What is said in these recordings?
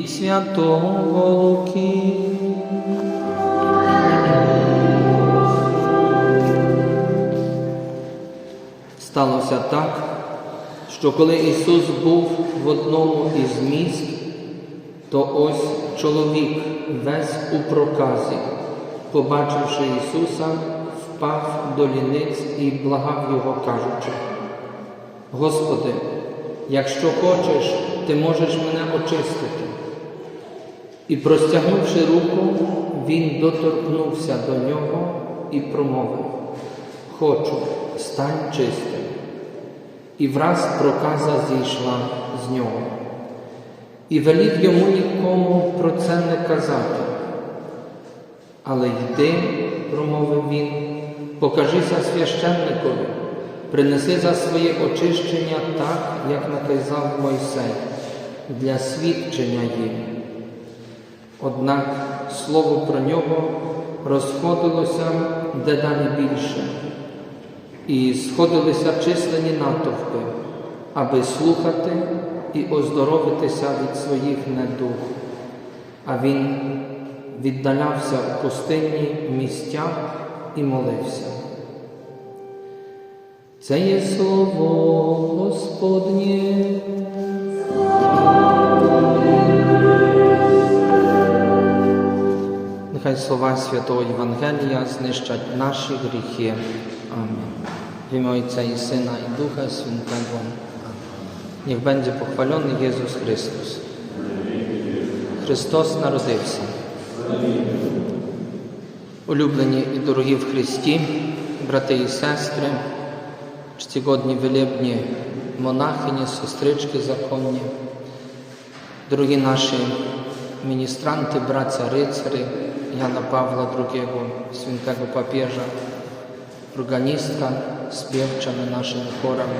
Від Святого Луки. Сталося так, що коли Ісус був в одному із міст, то ось чоловік весь у проказі, побачивши Ісуса, впав до ліниць і благав його, кажучи, Господи, якщо хочеш, ти можеш мене очистити. І простягнувши руку, він доторкнувся до нього і промовив Хочу, стань чистим. І враз проказа зійшла з нього. І велів йому нікому про це не казати. Але йди, промовив він, покажися священникові, принеси за своє очищення так, як наказав Мойсей, для свідчення їм. Однак слово про нього розходилося дедалі більше, і сходилися численні натовпи, аби слухати і оздоровитися від своїх недуг. А він віддалявся у пустинні місцях і молився. Це є слово Господнє. Нехай слова Святого Євангелія знищать наші гріхи. Амінь. В ім'я Отця і Сина і Духа Святого. Niech będzie pochwalony Jezus Chrystus. Христос народився. Улюблені і дорогі в Христі, брати і сестри, чтігодні велебні монахині, сестрички законні, дорогі наші міністранти, браття рицарі Jana Pawła II, świętego papieża, organistka, śpiewcza na naszymi chorami.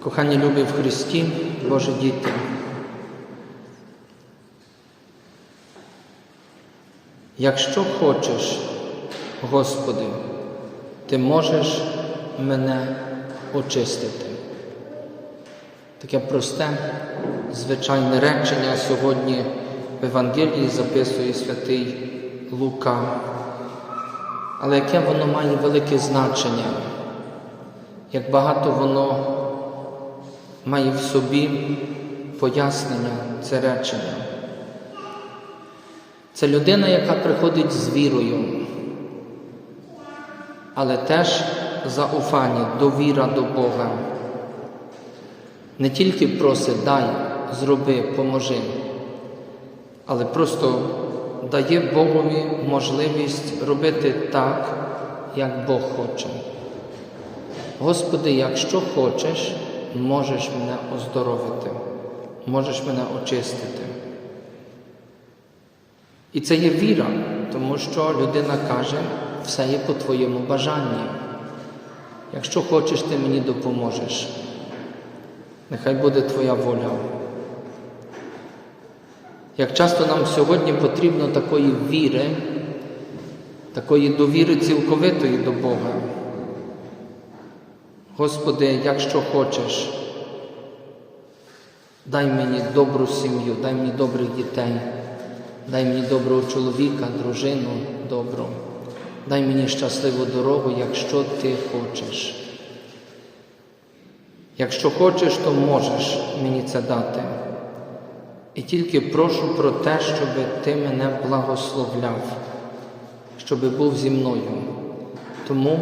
Kochani lubię w Chrysті, Boże діти. Якщо хочеш, Господи, Ти можеш мене очистити. Таке просте, звичайне речення сьогодні в Євангелії записує святий Лука. Але яке воно має велике значення, як багато воно має в собі пояснення це речення. Це людина, яка приходить з вірою, але теж зауфання, довіра до Бога. Не тільки просить дай, зроби, поможи, але просто дає Богові можливість робити так, як Бог хоче. Господи, якщо хочеш, можеш мене оздоровити, можеш мене очистити. І це є віра, тому що людина каже, все є по твоєму бажанні. Якщо хочеш, ти мені допоможеш. Нехай буде Твоя воля. Як часто нам сьогодні потрібно такої віри, такої довіри цілковитої до Бога. Господи, якщо хочеш, дай мені добру сім'ю, дай мені добрих дітей, дай мені доброго чоловіка, дружину добру, дай мені щасливу дорогу, якщо ти хочеш. Якщо хочеш, то можеш мені це дати. І тільки прошу про те, щоб ти мене благословляв, щоб був зі мною. Тому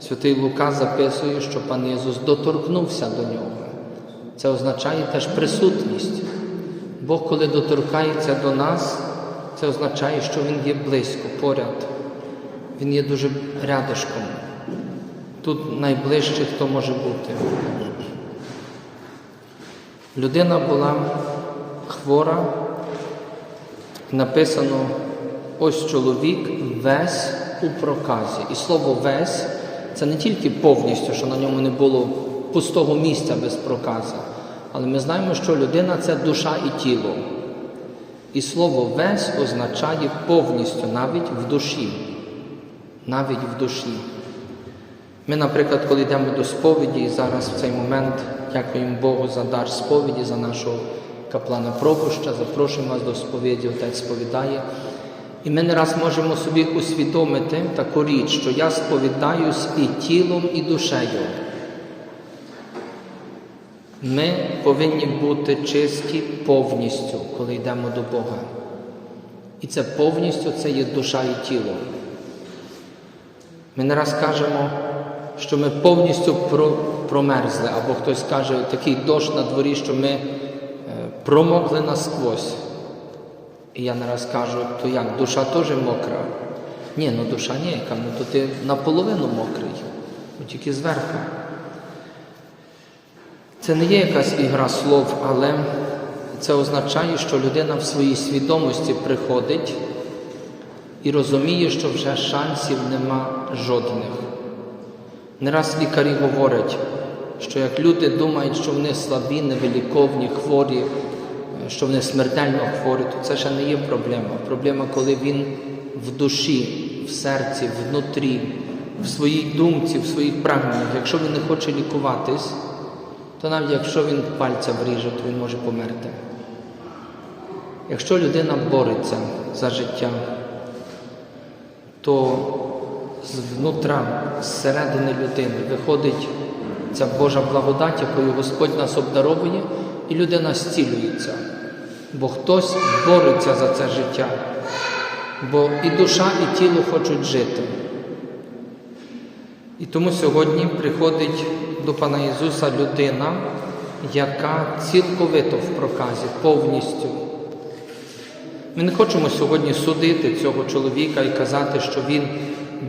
святий Лука записує, що пан Ісус доторкнувся до нього. Це означає теж присутність. Бог, коли доторкається до нас, це означає, що Він є близько, поряд. Він є дуже рядишком. Тут найближче, хто може бути. Людина була хвора, написано ось чоловік весь у проказі. І слово весь це не тільки повністю, що на ньому не було пустого місця без проказа, але ми знаємо, що людина це душа і тіло. І слово весь означає повністю навіть в душі. Навіть в душі. Ми, наприклад, коли йдемо до сповіді, і зараз в цей момент дякуємо Богу за дар сповіді, за нашого каплана Пропуща. Запрошуємо вас до сповіді, Отець сповідає. І ми не раз можемо собі усвідомити таку річ, що я сповідаюсь і тілом, і душею. Ми повинні бути чисті повністю, коли йдемо до Бога. І це повністю це є душа і тіло. Ми не раз кажемо, що ми повністю про- промерзли, або хтось каже, такий дощ на дворі, що ми промокли насквозь. І я не раз кажу, то як, душа теж мокра? Ні, ну душа ніяка, ну то ти наполовину мокрий, ну тільки зверху. Це не є якась ігра слов, але це означає, що людина в своїй свідомості приходить і розуміє, що вже шансів нема жодних. Не раз лікарі говорять, що як люди думають, що вони слабі, невиліковні, хворі, що вони смертельно хворі, то це ще не є проблема. Проблема, коли він в душі, в серці, внутрі, в своїй думці, в своїх прагненнях. Якщо він не хоче лікуватись, то навіть якщо він пальця вріже, то він може померти. Якщо людина бореться за життя, то знутра, зсередини людини виходить ця Божа благодать, якою Господь нас обдаровує, і людина зцілюється. Бо хтось бореться за це життя, бо і душа, і тіло хочуть жити. І тому сьогодні приходить до Пана Ісуса людина, яка цілковито в проказі, повністю. Ми не хочемо сьогодні судити цього чоловіка і казати, що він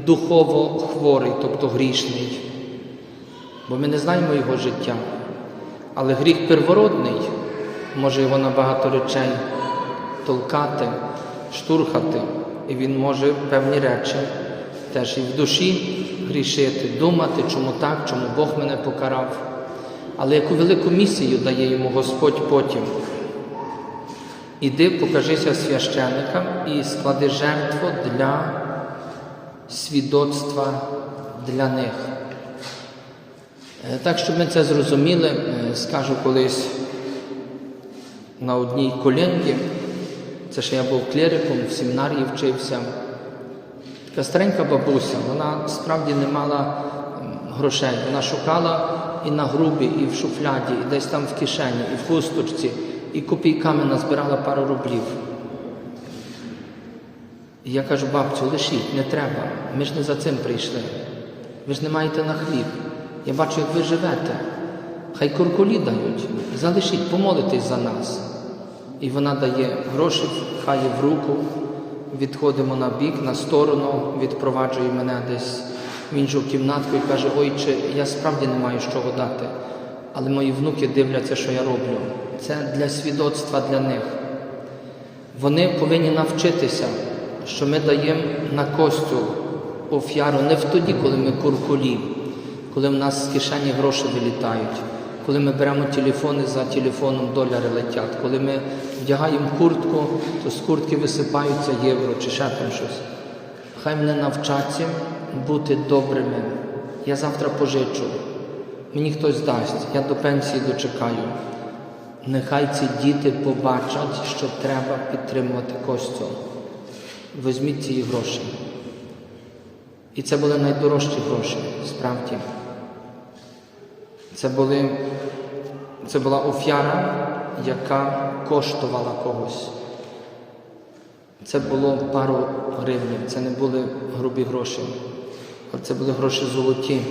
духово хворий, тобто грішний, бо ми не знаємо його життя. Але гріх первородний може його на багато речей толкати, штурхати, і він може певні речі теж і в душі грішити, думати, чому так, чому Бог мене покарав. Але яку велику місію дає йому Господь потім. Іди, покажися священникам і склади жертву для свідоцтва для них. Е, Так, щоб ми це зрозуміли, е, скажу колись на одній колінці, це ще я був клериком, в семінарії вчився. Така старенька бабуся, вона справді не мала грошей. Вона шукала і на грубі, і в шуфляді, і десь там в кишені, і в хусточці, і копійками назбирала пару рублів. І я кажу, бабцю, лишіть, не треба. Ми ж не за цим прийшли. Ви ж не маєте на хліб. Я бачу, як ви живете. Хай куркулі дають. Залишіть, помолитесь за нас. І вона дає гроші, хай в руку, відходимо на бік, на сторону, відпроваджує мене десь в іншу кімнатку і каже, ойче, я справді не маю чого дати. Але мої внуки дивляться, що я роблю. Це для свідоцтва для них. Вони повинні навчитися, що ми даємо на костю офяру не в тоді, коли ми куркулі, коли в нас з кишені гроші вилітають, коли ми беремо телефони за телефоном доляри летять, коли ми вдягаємо куртку, то з куртки висипаються євро чи ще там щось. Хай мене навчаться бути добрими. Я завтра пожичу. Мені хтось дасть, я до пенсії дочекаю. Нехай ці діти побачать, що треба підтримувати Костю. Візьміть ці гроші. І це були найдорожчі гроші, справді. Це, були, це була офяра, яка коштувала когось. Це було пару гривень, це не були грубі гроші, це були гроші золоті.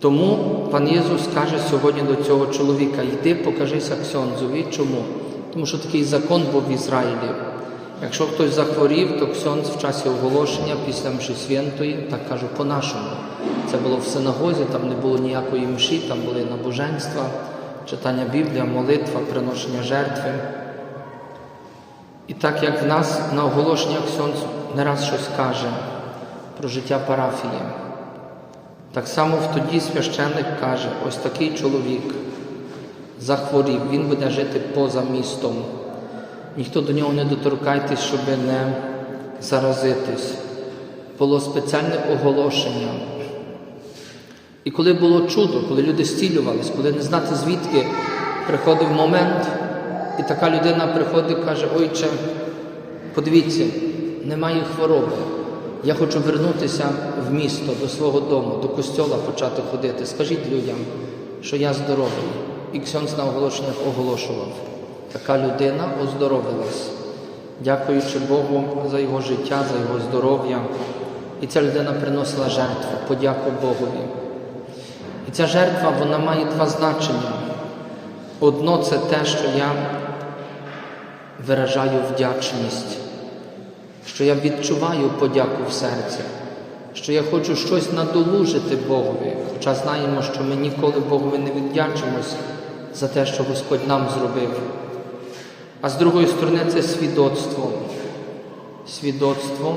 Тому пан Єсус каже сьогодні до цього чоловіка: йди, покажися Ксьонзові. Чому? Тому що такий закон був в Ізраїлі. Якщо хтось захворів, то Ксьонз в часі оголошення після мші святої, так кажу, по-нашому. Це було в синагозі, там не було ніякої мші, там були набоженства, читання Біблії, молитва, приношення жертви. І так як в нас на оголошеннях Ксьонз не раз щось каже про життя парафії. Так само в тоді священник каже, ось такий чоловік захворів, він буде жити поза містом. Ніхто до нього не доторкайтесь, щоб не заразитись. Було спеціальне оголошення. І коли було чудо, коли люди зцілювались, коли не знати звідки приходив момент, і така людина приходить і каже, ойче, подивіться, немає хвороби. Я хочу вернутися в місто, до свого дому, до костьола почати ходити. Скажіть людям, що я здоровий. І Ксьонс на оголошеннях оголошував. Така людина оздоровилась, дякуючи Богу за його життя, за його здоров'я. І ця людина приносила жертву, подяку Богові. І ця жертва вона має два значення. Одно це те, що я виражаю вдячність, що я відчуваю подяку в серці, що я хочу щось надолужити Богові, хоча знаємо, що ми ніколи Богові не віддячимось за те, що Господь нам зробив. А з другої сторони, це свідоцтво. Свідоцтво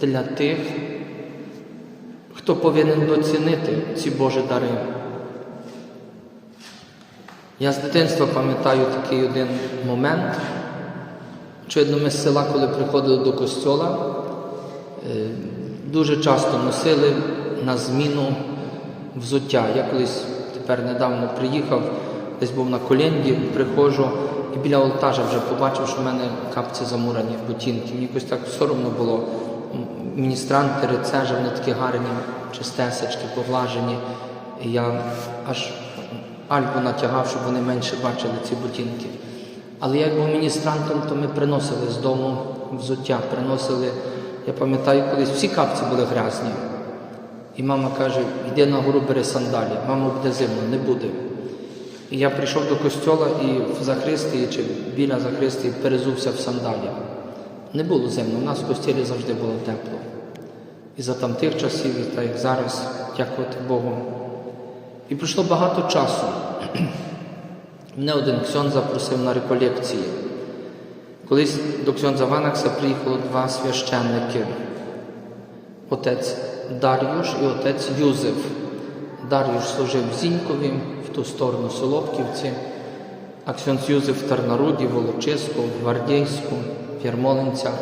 для тих, хто повинен доцінити ці Божі дари. Я з дитинства пам'ятаю такий один момент. Очевидно, ми з села, коли приходили до костьола, е, дуже часто носили на зміну взуття. Я колись тепер недавно приїхав, десь був на колінді, приходжу і біля олтажа вже побачив, що в мене капці замурані в ботинки. Мені якось так соромно було. Міністранти, рецежі, вони такі гарні, чистесечки, поглажені. І я аж альбу натягав, щоб вони менше бачили ці ботинки. Але як був міністрантом, то ми приносили з дому взуття, приносили, я пам'ятаю, колись всі капці були грязні. І мама каже, йди на гору, бери сандалі, мама буде зимно, не буде. І я прийшов до костьола і в Захристії чи біля Захристії перезувся в сандалі. Не було зимно, у нас в костілі завжди було тепло. І за там тих часів, і так як зараз, дякувати Богу. І пройшло багато часу. Мене один ксьон запросив на реколекції. Колись до ксьонза Ванакса приїхало два священники. Отець Дар'юш і отець Юзеф. Дар'юш служив в Зінькові, в ту сторону Солопківці, а ксьонз Юзеф в Тарнаруді, Волочиску, в Гвардійську, в Ярмолинцях.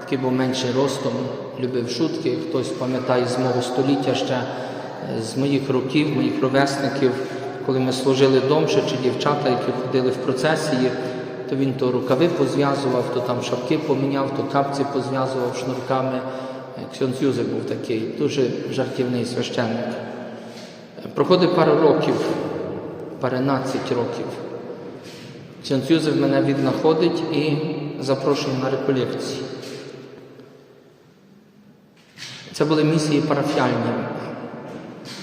Такий був менший ростом, любив шутки. Хтось пам'ятає з мого століття ще, е, з моїх років, моїх ровесників, коли ми служили домше, чи дівчата, які ходили в процесії, то він то рукави позв'язував, то там шапки поміняв, то капці позв'язував шнурками. Е, Ксьонз Юзеф був такий, дуже жартівний священник. Проходить пару років, паринадцять років. Ксьонз Юзеф мене віднаходить і запрошує на реколекції. Це були місії парафіальні.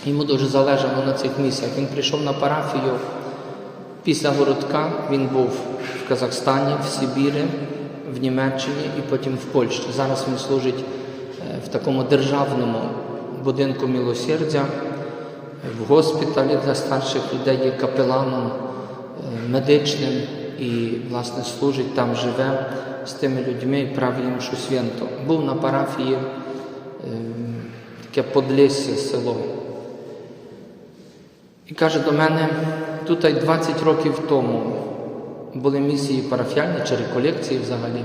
Йому дуже залежало на цих місіях. Він прийшов на парафію після городка. Він був в Казахстані, в Сибірі, в Німеччині і потім в Польщі. Зараз він служить е, в такому державному будинку милосердя, в госпіталі для старших людей є капеланом е, медичним і, власне, служить там, живе з тими людьми і їм що свято. Був на парафії е, таке Подлісся село. І каже до мене, тут 20 років тому були місії парафіальні чи реколекції взагалі.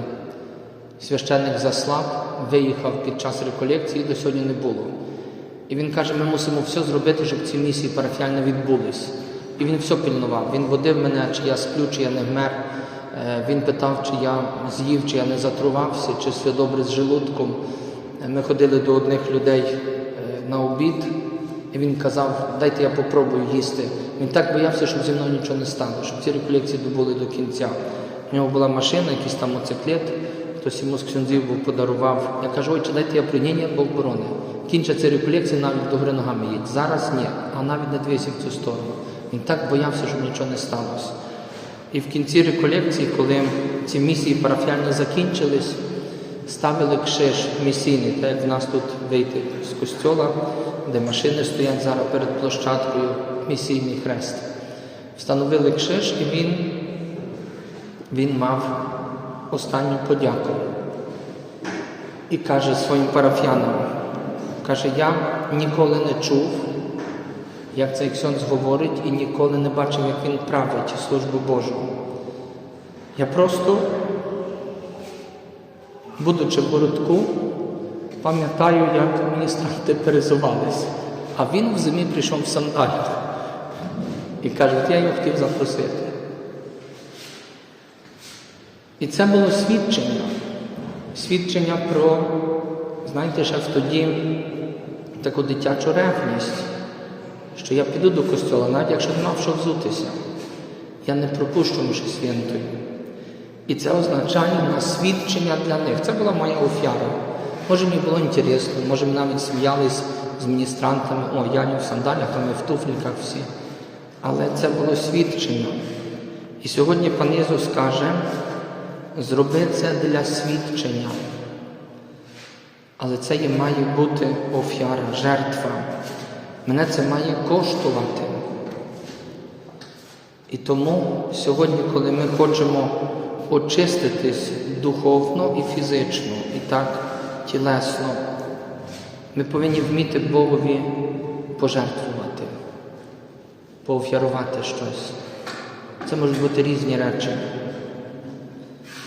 Священник заслав, виїхав під час реколекції, до сьогодні не було. І він каже, ми мусимо все зробити, щоб ці місії парафіальні відбулись. І він все пильнував. Він водив мене, чи я сплю, чи я не вмер. Е, Він питав, чи я з'їв, чи я не затрувався, чи все добре з желудком. Е, Ми ходили до одних людей е, на обід, і він казав, дайте я попробую їсти. Він так боявся, щоб зі мною нічого не стало, щоб ці реколекції добули до кінця. У нього була машина, якийсь там моциклет, хтось йому з ксюнзів був подарував. Я кажу, ой, чи дайте я при ні, ні, Бог борони. Кінчаться реколекції, навіть до гори ногами їдь. Зараз ні, а навіть не дивися в цю сторону. Він так боявся, щоб нічого не сталося. І в кінці реколекції, коли ці місії парафіальні закінчились, ставили кшиш місійний, так як в нас тут вийти з костьола, де машини стоять зараз перед площадкою, місійний хрест. Встановили кшиш, і він, він мав останню подяку. І каже своїм парафіянам, каже, я ніколи не чув, як цей ксьонз говорить, і ніколи не бачив, як він править службу Божу. Я просто, будучи в городку, пам'ятаю, як міністранти перезувались. А він в зимі прийшов в сандалях. І каже, я його хотів запросити. І це було свідчення. Свідчення про, знаєте, ще тоді таку дитячу ревність, що я піду до костьола, навіть якщо не мав що взутися, я не пропущу миші святої. І це означає на свідчення для них. Це була моя офяра. Може, мені було інтересно, може, ми навіть сміялись з міністрантами, о, я не в сандалях, а ми в туфліках всі. Але це було свідчення. І сьогодні пан Ісус каже, зроби це для свідчення. Але це і має бути офяра, жертва. Мене це має коштувати. І тому сьогодні, коли ми хочемо очиститись духовно і фізично, і так тілесно, ми повинні вміти Богові пожертвувати, поофярувати щось. Це можуть бути різні речі.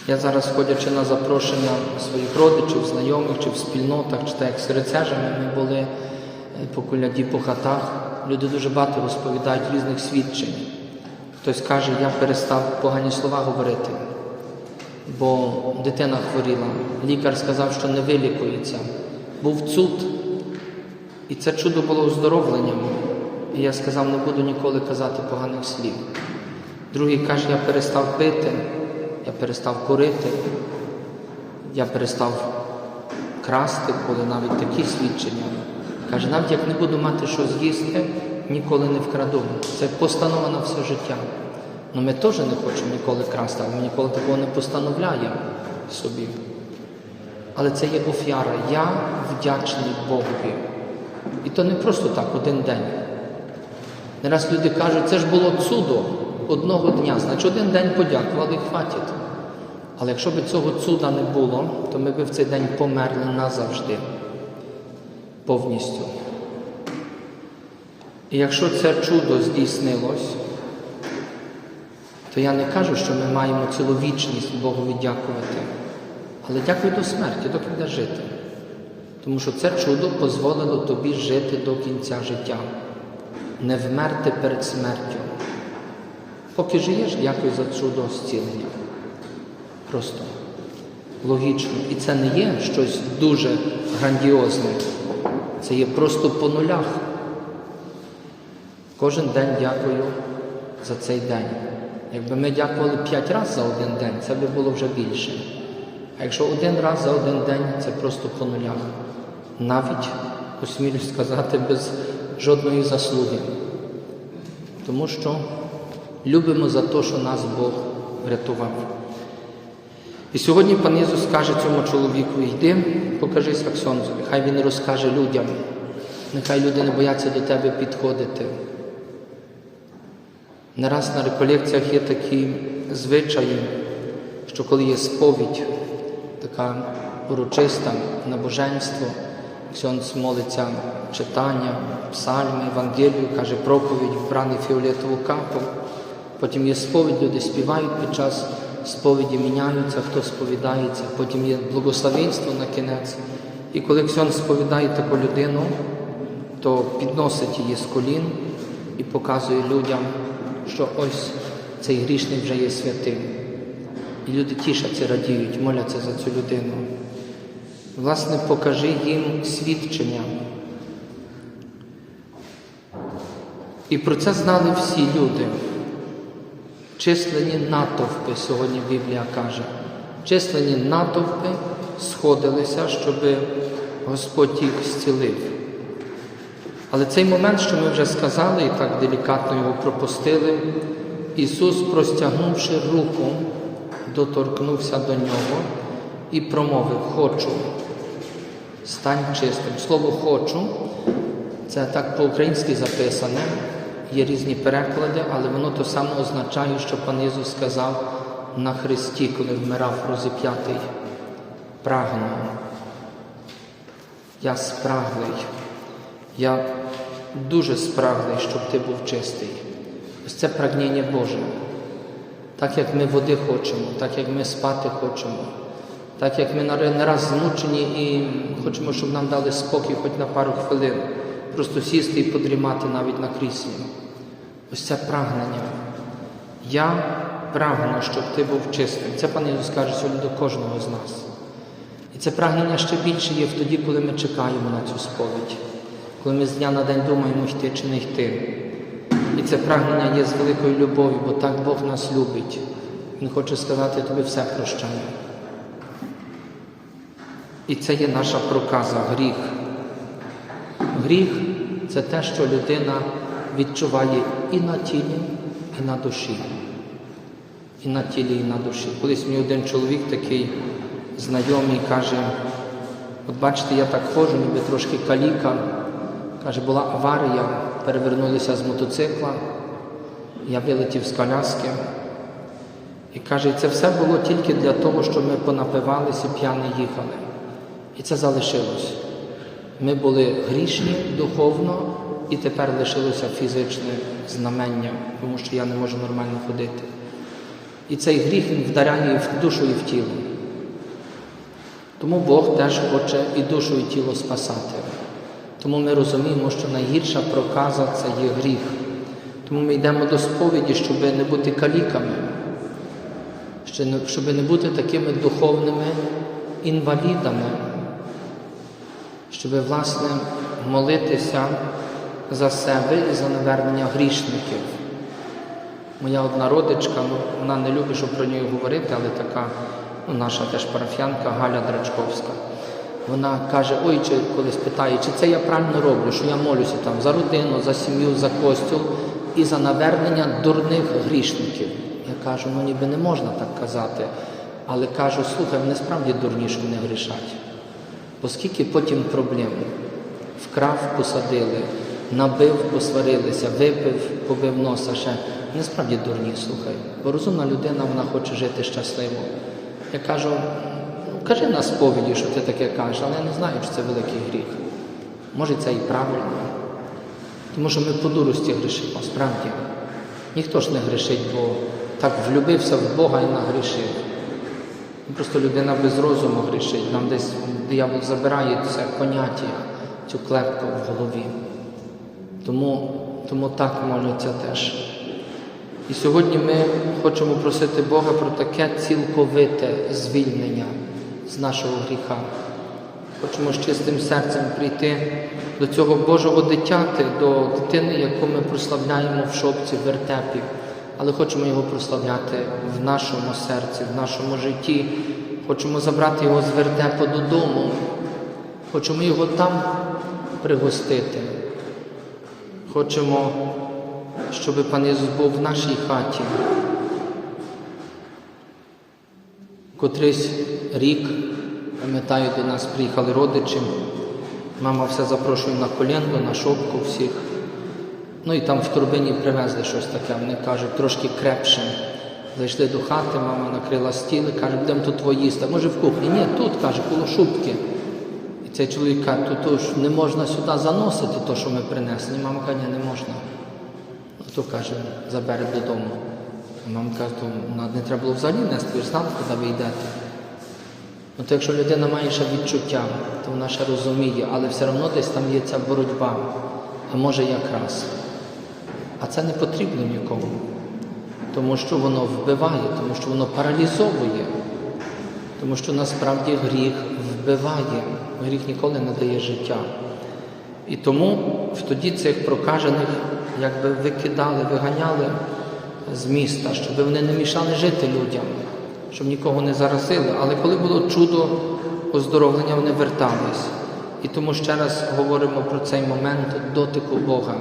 Я зараз, ходячи на запрошення своїх родичів, знайомих чи в спільнотах, чи так як рецежами, ми були по куляді, по хатах, люди дуже багато розповідають різних свідчень. Хтось каже, я перестав погані слова говорити, бо дитина хворіла. Лікар сказав, що не вилікується. Був цуд. І це чудо було оздоровленням. І я сказав, не буду ніколи казати поганих слів. Другий каже, я перестав пити, я перестав курити, я перестав красти, коли навіть такі свідчення. Каже, навіть як не буду мати що з'їсти, ніколи не вкраду. Це постанова на все життя. Ну ми теж не хочемо ніколи красти, але ми ніколи такого не постановляємо собі. Але це є офіара. Я вдячний Богові. І то не просто так, один день. Не раз люди кажуть, це ж було цудо одного дня, значить один день подякували і хватить. Але якщо б цього цуда не було, то ми б в цей день померли назавжди, повністю. І якщо це чудо здійснилось, то я не кажу, що ми маємо цілу вічність Богові дякувати. Але дякую до смерті, доки буде жити. Тому що це чудо дозволило тобі жити до кінця життя, не вмерти перед смертю. Поки живеш, дякую за чудо зцілення. Просто логічно. І це не є щось дуже грандіозне. Це є просто по нулях. Кожен день дякую за цей день. Якби ми дякували п'ять разів за один день, це би було вже більше. А якщо один раз за один день, це просто по нулях. Навіть, осмілюсь сказати, без жодної заслуги. Тому що любимо за те, що нас Бог врятував. І сьогодні пан Ісус каже цьому чоловіку, йди, покажись Аксьонзові, хай він розкаже людям, нехай люди не бояться до тебе підходити. Не раз на реколекціях є такі звичаї, що коли є сповідь, така урочиста набоженство, Ксьонц молиться читання, псальми, Евангелію, каже проповідь, вбраний фіолетову капу. Потім є сповідь, люди співають під час сповіді, міняються, хто сповідається, потім є благословенство на кінець. І коли Ксьон сповідає таку людину, то підносить її з колін і показує людям, що ось цей грішник вже є святим. І люди тішаться, радіють, моляться за цю людину. Власне, покажи їм свідчення. І про це знали всі люди. Численні натовпи, сьогодні Біблія каже. Численні натовпи сходилися, щоб Господь їх зцілив. Але цей момент, що ми вже сказали, і так делікатно його пропустили, Ісус, простягнувши руку, доторкнувся до нього і промовив Хочу, стань чистим. Слово хочу це так по-українськи записане, є різні переклади, але воно то саме означає, що пан Ісус сказав на Христі, коли вмирав розіп'ятий. Прагну. Я спраглий. Я дуже спраглий, щоб ти був чистий. Ось це прагнення Боже. Так як ми води хочемо, так як ми спати хочемо, так як ми не раз змучені і хочемо, щоб нам дали спокій хоч на пару хвилин. просто сісти і подрімати навіть на кріслі. Ось це прагнення. Я прагну, щоб ти був чистим. Це пан Ісус каже сьогодні до кожного з нас. І це прагнення ще більше є в тоді, коли ми чекаємо на цю сповідь, коли ми з дня на день думаємо, йти чи не йти. І це прагнення є з великою любов'ю, бо так Бог нас любить. Він хоче сказати, тобі все прощаю. І це є наша проказа, гріх. Гріх це те, що людина відчуває і на тілі, і на душі. І на тілі, і на душі. Колись мені один чоловік такий знайомий каже, от бачите, я так ходжу, ніби трошки каліка. Каже, була аварія, перевернулися з мотоцикла, я вилетів з коляски. І каже, це все було тільки для того, щоб ми понапивалися, п'яні їхали. І це залишилось. Ми були грішні духовно, і тепер лишилося фізичне знамення, тому що я не можу нормально ходити. І цей гріх він вдаряє в душу, і в тіло. Тому Бог теж хоче і душу, і тіло спасати. Тому ми розуміємо, що найгірша проказа це є гріх. Тому ми йдемо до сповіді, щоб не бути каліками, щоб не бути такими духовними інвалідами, щоб, власне, молитися за себе і за навернення грішників. Моя одна родичка, ну, вона не любить, щоб про неї говорити, але така ну, наша теж парафіянка Галя Драчковська. Вона каже, ой, чи колись питає, чи це я правильно роблю, що я молюся там за родину, за сім'ю, за костюм і за навернення дурних грішників. Я кажу, ну ніби не можна так казати. Але кажу, слухай, вони справді дурні, що не грішать. Оскільки потім проблем вкрав, посадили, набив, посварилися, випив, побив носа ще. Вони справді дурні, слухай. Бо розумна людина, вона хоче жити щасливо. Я кажу, «Ну, кажи на сповіді, що ти таке кажеш, але я не знаю, чи це великий гріх. Може, це і правильно. Тому що ми по дурості грішимо, справді. Ніхто ж не грішить, бо так влюбився в Бога і нагрішив. Просто людина без розуму грішить. Нам десь диявол забирає це поняття, цю клепку в голові. Тому, тому так моляться теж. І сьогодні ми хочемо просити Бога про таке цілковите звільнення з нашого гріха. Хочемо з чистим серцем прийти до цього Божого дитяти, до дитини, яку ми прославляємо в шопці, в вертепі, але хочемо його прославляти в нашому серці, в нашому житті. Хочемо забрати його з вертепу додому. Хочемо його там пригостити. Хочемо, щоб пан Ісус був в нашій хаті. Котрийсь рік, пам'ятаю, до нас приїхали родичі. Мама все запрошує на колінку, на шопку всіх. Ну і там в турбині привезли щось таке. Вони кажуть, трошки крепше. Зайшли до хати, мама накрила стіл каже, будемо тут твої їсти. Може в кухні? Ні, тут, каже, коло шубки. Цей чоловік каже, тут ж не можна сюди заносити те, що ми принесли. Мама каже, не можна. То каже, забере додому. Мама каже, то не треба було взагалі нести, ви ж знали, куди ви йдете. Ну, то якщо людина має ще відчуття, то вона ще розуміє, але все одно десь там є ця боротьба. А може якраз. А це не потрібно нікому, тому що воно вбиває, тому що воно паралізовує, тому що насправді гріх вбиває, гріх ніколи не дає життя. І тому тоді цих прокажених якби викидали, виганяли з міста, щоб вони не мішали жити людям, щоб нікого не заразили. Але коли було чудо оздоровлення, вони вертались. І тому ще раз говоримо про цей момент дотику Бога.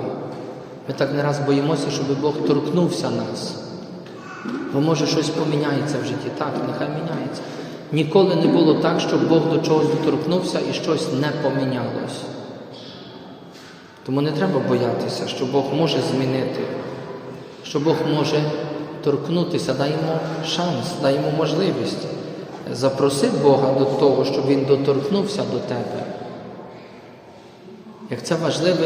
Ми так не раз боїмося, щоб Бог торкнувся нас. Бо може щось поміняється в житті. Так, нехай міняється. Ніколи не було так, щоб Бог до чогось доторкнувся і щось не помінялось. Тому не треба боятися, що Бог може змінити, що Бог може торкнутися, дай йому шанс, дай йому можливість. Запроси Бога до того, щоб Він доторкнувся до тебе. Як це важливо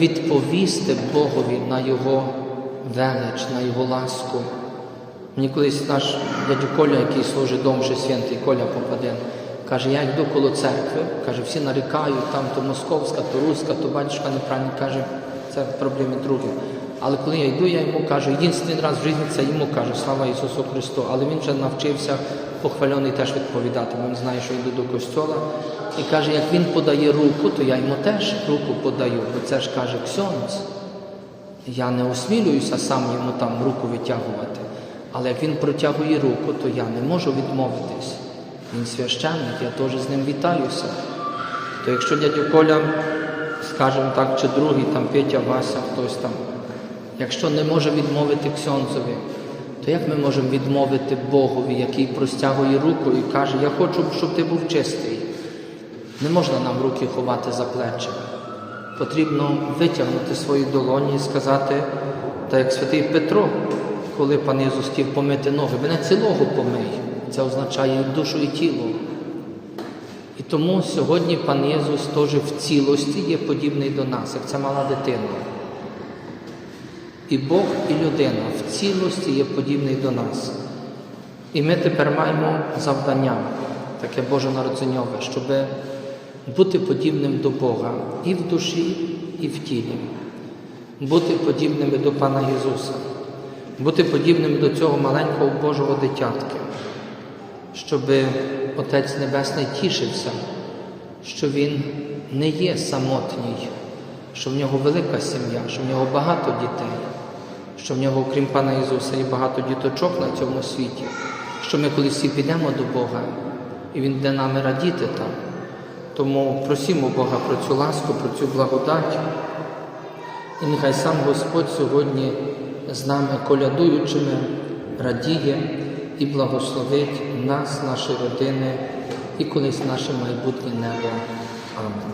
відповісти Богові на Його велич, на Його ласку. Мені колись наш дядю Коля, який служить Дом Святий, Коля Попаден, Каже, я йду коло церкви, каже, всі нарікають, там то московська, то руська, то батюшка неправильно каже, це проблеми другі. Але коли я йду, я йому кажу, єдиний раз в житті це йому кажу, слава Ісусу Христу. Але він вже навчився похвалений теж відповідати, він знає, що йду до костьола. І каже, як він подає руку, то я йому теж руку подаю, бо це ж каже ксьонц. Я не осмілююся сам йому там руку витягувати. Але як він протягує руку, то я не можу відмовитись. Він священник, я теж з ним вітаюся. То якщо дядю Коля, скажімо так, чи другий, там Петя, Вася, хтось там, якщо не може відмовити Ксьонцеві, то як ми можемо відмовити Богові, який простягує руку і каже, я хочу, щоб ти був чистий. Не можна нам руки ховати за плечі. Потрібно витягнути свої долоні і сказати, так як святий Петро, коли пан Ісус хотів помити ноги, мене цілого помий. Це означає душу і тіло. І тому сьогодні пан Єсус теж в цілості є подібний до нас, як ця мала дитина. І Бог, і людина в цілості є подібний до нас. І ми тепер маємо завдання, таке Боже Божонародженьове, щоб бути подібним до Бога і в душі, і в тілі, бути подібними до Пана Ісуса, бути подібним до цього маленького Божого дитятка, щоб Отець Небесний тішився, що Він не є самотній, що в нього велика сім'я, що в нього багато дітей, що в нього, окрім Пана Ісуса, є багато діточок на цьому світі, що ми колись всі підемо до Бога, і Він буде нами радіти там. Тому просімо Бога про цю ласку, про цю благодать. І нехай сам Господь сьогодні з нами колядуючими радіє і благословить нас, наші родини і колись наше майбутнє небо. Амінь.